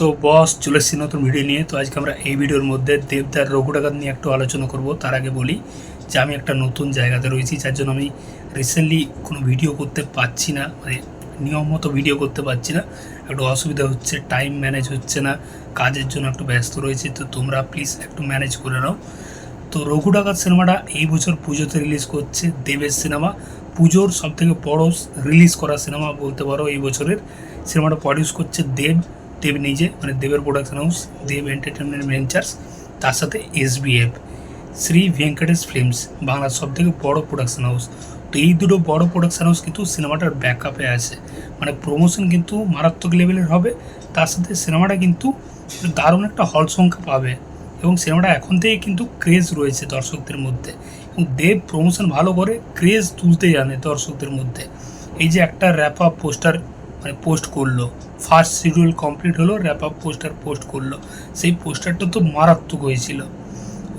তো বস, চলে এসেছি নতুন ভিডিও নিয়ে। তো আজকে আমরা এই ভিডিওর মধ্যে দেবদার রঘু ডাকাত নিয়ে একটু আলোচনা করব। তার আগে বলি যে আমি একটা নতুন জায়গাতে রয়েছি, যার জন্য আমি রিসেন্টলি কোনো ভিডিও করতে পারছি না মানে নিয়ম মতো ভিডিও করতে পারছি না। একটু অসুবিধা হচ্ছে টাইম ম্যানেজ হচ্ছে না, কাজের জন্য একটু ব্যস্ত রয়েছি। তো তোমরা প্লিজ একটু ম্যানেজ করে নাও। তো রঘু ডাকাত সিনেমাটা এই বছর পুজোতে রিলিজ করছে দেবের সিনেমা। পুজোর সব থেকে বড় রিলিজ করা সিনেমা বলতে পারো এই বছরের। সিনেমাটা প্রডিউস করছে দেব। দেব নিজে মানে দেবের production house Dev entertainment ventures তার সাথে এসবিএফ শ্রী ভেঙ্কটেশ ফিল্মস বাংলার সব থেকে বড় প্রোডাকশন হাউস তো এই দুটো বড় প্রোডাকশন হাউস কিন্তু সিনেমাটার ব্যাকআপে আছে। মানে প্রমোশন কিন্তু মারাত্মক লেভেলের হবে, তার সাথে সিনেমাটা কিন্তু দারুণ একটা হল সংখ্যা পাবে। এবং সিনেমাটা এখন থেকেই কিন্তু ক্রেজ রয়েছে দর্শকদের মধ্যে। এবং দেব প্রমোশন ভালো করে ক্রেজ তুলতে জানে দর্শকদের মধ্যে। এই যে একটা র্যাপ আপ পোস্টার মানে পোস্ট করল। ফার্স্ট শিডিউল কমপ্লিট হলো র্যাপ আপ পোস্টার পোস্ট করল। সেই পোস্টারটা তো মারাত্মক হয়েছিল।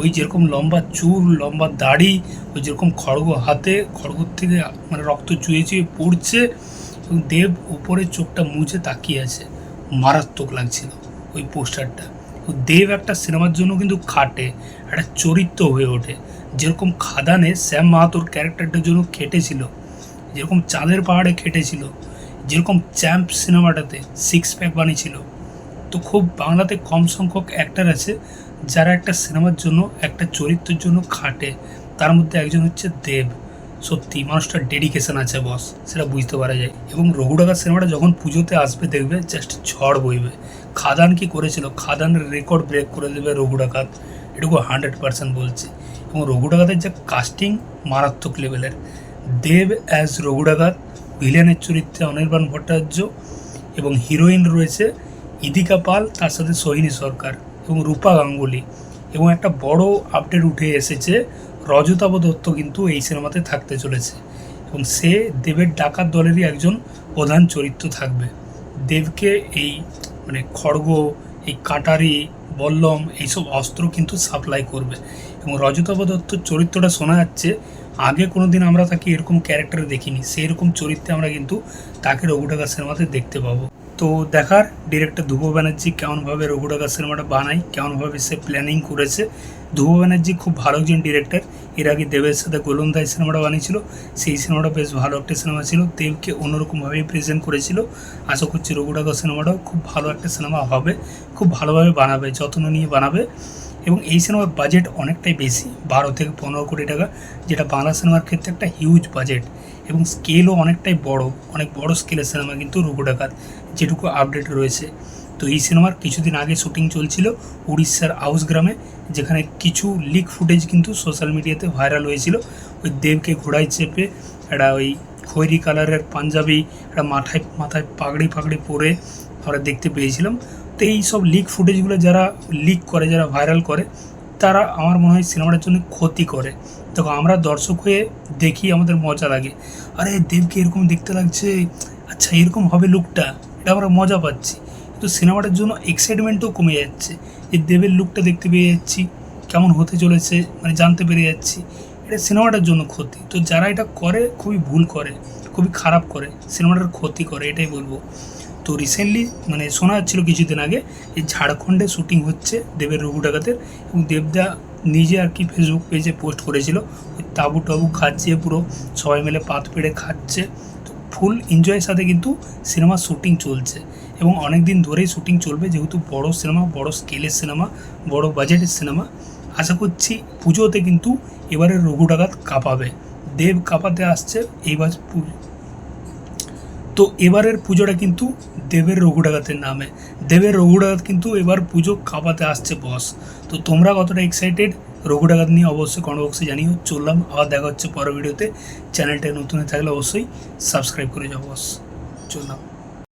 ওই যেরকম লম্বা চুল, লম্বা দাড়ি, ওই যেরকম খড়গ হাতে, খড়গর থেকে মানে রক্ত চুয়ে চুয়ে পড়ছে, এবং দেব উপরে চোখটা মুছে তাকিয়ে আছে। মারাত্মক লাগছিল ওই পোস্টারটা দেব একটা সিনেমার জন্য কিন্তু খাটে, একটা চরিত্র হয়ে ওঠে। যেরকম খাদানে শ্যাম মাহাতোর ক্যারেক্টারটার জন্য খেটেছিল, যেরকম চাঁদের পাহাড়ে খেটেছিল যেরকম চ্যাম্প সিনেমাটাতে সিক্স প্যাক বানিয়েছিল, তো খুব বাংলাতে কম সংখ্যক অ্যাক্টার আছে যারা একটা সিনেমার জন্য, একটা চরিত্রের জন্য খাটে। তার মধ্যে একজন হচ্ছে দেব। সত্যি, মানুষটার ডেডিকেশন আছে বস সেটা বুঝতে পারা যায়। এবং রঘুডাকা সিনেমাটা যখন পুজোতে আসবে, দেখবে জাস্ট ঝড় বইবে। খাদান কি করেছিল? খাদানের রেকর্ড ব্রেক করে দেবে রঘু ডাকাত এটুকু হান্ড্রেড পার্সেন্ট বলছে। এবং রঘু ডাকাতের যে কাস্টিং মারাত্মক লেভেলের দেব অ্যাজ রঘু ডাকাত ভিলেনের চরিত্রে অনির্বাণ ভট্টাচার্য এবং হিরোইন রয়েছে ইদিকা পাল, তার সাথে সোহিনী সরকার এবং রূপা গাঙ্গুলি। এবং একটা বড় আপডেট উঠে এসেছে, রজতাভ দত্ত কিন্তু এই সিনেমাতে থাকতে চলেছে। এবং সে দেবের ডাকাত দলেরই একজন প্রধান চরিত্র থাকবে। দেবকে এই মানে খড়গ, এই কাটারি, বল্লম এইসব অস্ত্র কিন্তু সাপ্লাই করবে। এবং রজতাভ দত্তর চরিত্রটা শোনা যাচ্ছে আগে কোনো দিন আমরা তাকে এরকম ক্যারেক্টারে দেখিনি। সেই রকম চরিত্রে আমরা কিন্তু তাকে রঘুটাকা সিনেমাতে দেখতে পাবো। তো দেখার ডিরেক্টর ধ্রুব ব্যানার্জি কেমনভাবে রঘুটাকা সিনেমাটা বানায়, কেমনভাবে সে প্ল্যানিং করেছে। ধ্রুব ব্যানার্জি খুব ভালো একজন ডিরেক্টর এর আগে দেবের সাথে গোলন্দাই সিনেমাটা বানিয়েছিল। সেই সিনেমাটা বেশ ভালো একটা সিনেমা ছিল। দেবকে অন্যরকমভাবেই প্রেজেন্ট করেছিল। আশা করছি রঘুটাকা সিনেমাটাও খুব ভালো একটা সিনেমা হবে। খুব ভালোভাবে বানাবে, যত্ন নিয়ে বানাবে। এবং এই সিনেমার বাজেট অনেকটাই বেশি, বারো থেকে পনেরো কোটি টাকা, যেটা বাংলা সিনেমার ক্ষেত্রে একটা হিউজ বাজেট এবং স্কেলও অনেকটাই বড়, অনেক বড় স্কেলের সিনেমা কিন্তু রঘু ডাকাত যেটুকু আপডেট রয়েছে। তো এই সিনেমার কিছুদিন আগে শুটিং চলছিল উড়িষ্যার আউস গ্রামে, যেখানে কিছু লিক ফুটেজ কিন্তু সোশ্যাল মিডিয়াতে ভাইরাল হয়েছিল। ওই দেবকে ঘোড়ায় চেপে একটা ওই খয়েরি কালারের পাঞ্জাবি একটা মাথায় মাথায় পাগড়ি ফাগড়ি পরে আমরা দেখতে পেয়েছিলাম। তো এই সব লিক ফুটেজগুলো যারা লিক করে, যারা ভাইরাল করে, তারা আমার মনে হয় সিনেমাটার জন্য ক্ষতি করে। দেখো, আমরা দর্শক হয়ে দেখি আমাদের মজা লাগে। আরে, দেবকে এরকম দেখতে লাগছে। আচ্ছা এরকম হবে লুকটা এটা আমরা মজা পাচ্ছি। কিন্তু সিনেমাটার জন্য এক্সাইটমেন্টও কমে যাচ্ছে। যে দেবের লুকটা দেখতে পেয়ে যাচ্ছি, কেমন হতে চলেছে মানে জানতে পেরে যাচ্ছি। এটা সিনেমাটার জন্য ক্ষতি। তো যারা এটা করে, খুবই ভুল করে, খুবই খারাপ করে সিনেমাটার ক্ষতি করে, এটাই বলব। তো রিসেন্টলি মানে শোনা যাচ্ছিল কিছুদিন আগে এই ঝাড়খণ্ডে শুটিং হচ্ছে দেবের রঘু ডাকাতের এবং দেবদা নিজে আর কি ফেসবুক পেজে পোস্ট করেছিল ওই তাবু টাবু খাচ্ছে পুরো, সবাই মিলে পাত পেড়ে খাচ্ছে। তো ফুল এনজয়ের সাথে কিন্তু সিনেমার শুটিং চলছে এবং অনেক দিন ধরেই শুটিং চলবে যেহেতু বড় সিনেমা বড় স্কেলের সিনেমা বড় বাজেটের সিনেমা আশা করছি পুজোতে কিন্তু এবারে রঘু ডাকাত কাঁপাবে। দেব কাঁপাতে আসছে, এইবার তো এবারের পুজোটা কিন্তু দেবের রঘু ডাকাতের নামে। দেবের রঘু ডাকাত কিন্তু এবার পুজো কাপাতে আসছে বস তো তোমরা কতটা এক্সাইটেড রঘু ডাকাত নিয়ে অবশ্যই কমেন্ট বক্সে জানিও। চললাম, আবার দেখা হচ্ছে পরের ভিডিওতে চ্যানেলটা নতুন থাকলে অবশ্যই সাবস্ক্রাইব করে যাও বস চললাম।